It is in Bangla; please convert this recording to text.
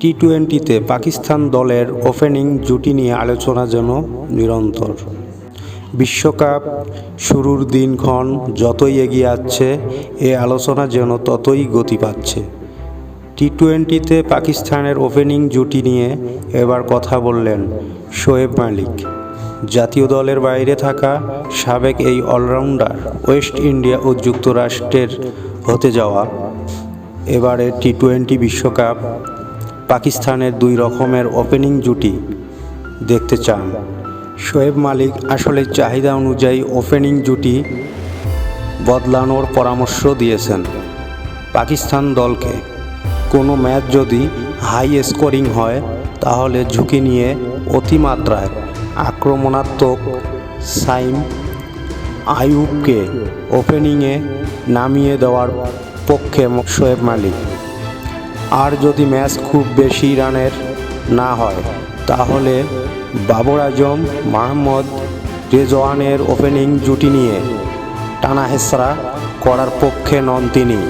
টি টোয়েন্টিতে পাকিস্তান দলের ওপেনিং জুটি নিয়ে আলোচনা যেন নিরন্তর। বিশ্বকাপ শুরুর দিনক্ষণ যতই এগিয়ে আসছে, এ আলোচনা যেন ততই গতি পাচ্ছে। টি টোয়েন্টিতে পাকিস্তানের ওপেনিং জুটি নিয়ে এবার কথা বললেন শোয়েব মালিক। জাতীয় দলের বাইরে থাকা সাবেক এই অলরাউন্ডার ওয়েস্ট ইন্ডিয়া ও যুক্তরাষ্ট্রের হতে যাওয়া। এবারে টি টোয়েন্টি বিশ্বকাপ পাকিস্তানের দুই রকমের ওপেনিং জুটি দেখতে চান। শোয়েব মালিক আসলে চাহিদা অনুযায়ী ওপেনিং জুটি বদলানোর পরামর্শ দিয়েছেন পাকিস্তান দলকে। কোনো ম্যাচ যদি হাই স্কোরিং হয়, তাহলে ঝুঁকি নিয়ে অতিমাত্রায় আক্রমণাত্মক সাইম আইয়ুবকে ওপেনিংয়ে নামিয়ে দেওয়ার পক্ষে শোয়েব মালিক। আর যদি ম্যাচ খুব বেশি রানের না হয়, তাহলে বাবর আজম, মাহমদ রেজওয়ানের ওপেনিং জুটি নিয়ে টানা হেসরা করার পক্ষে নন তিনি।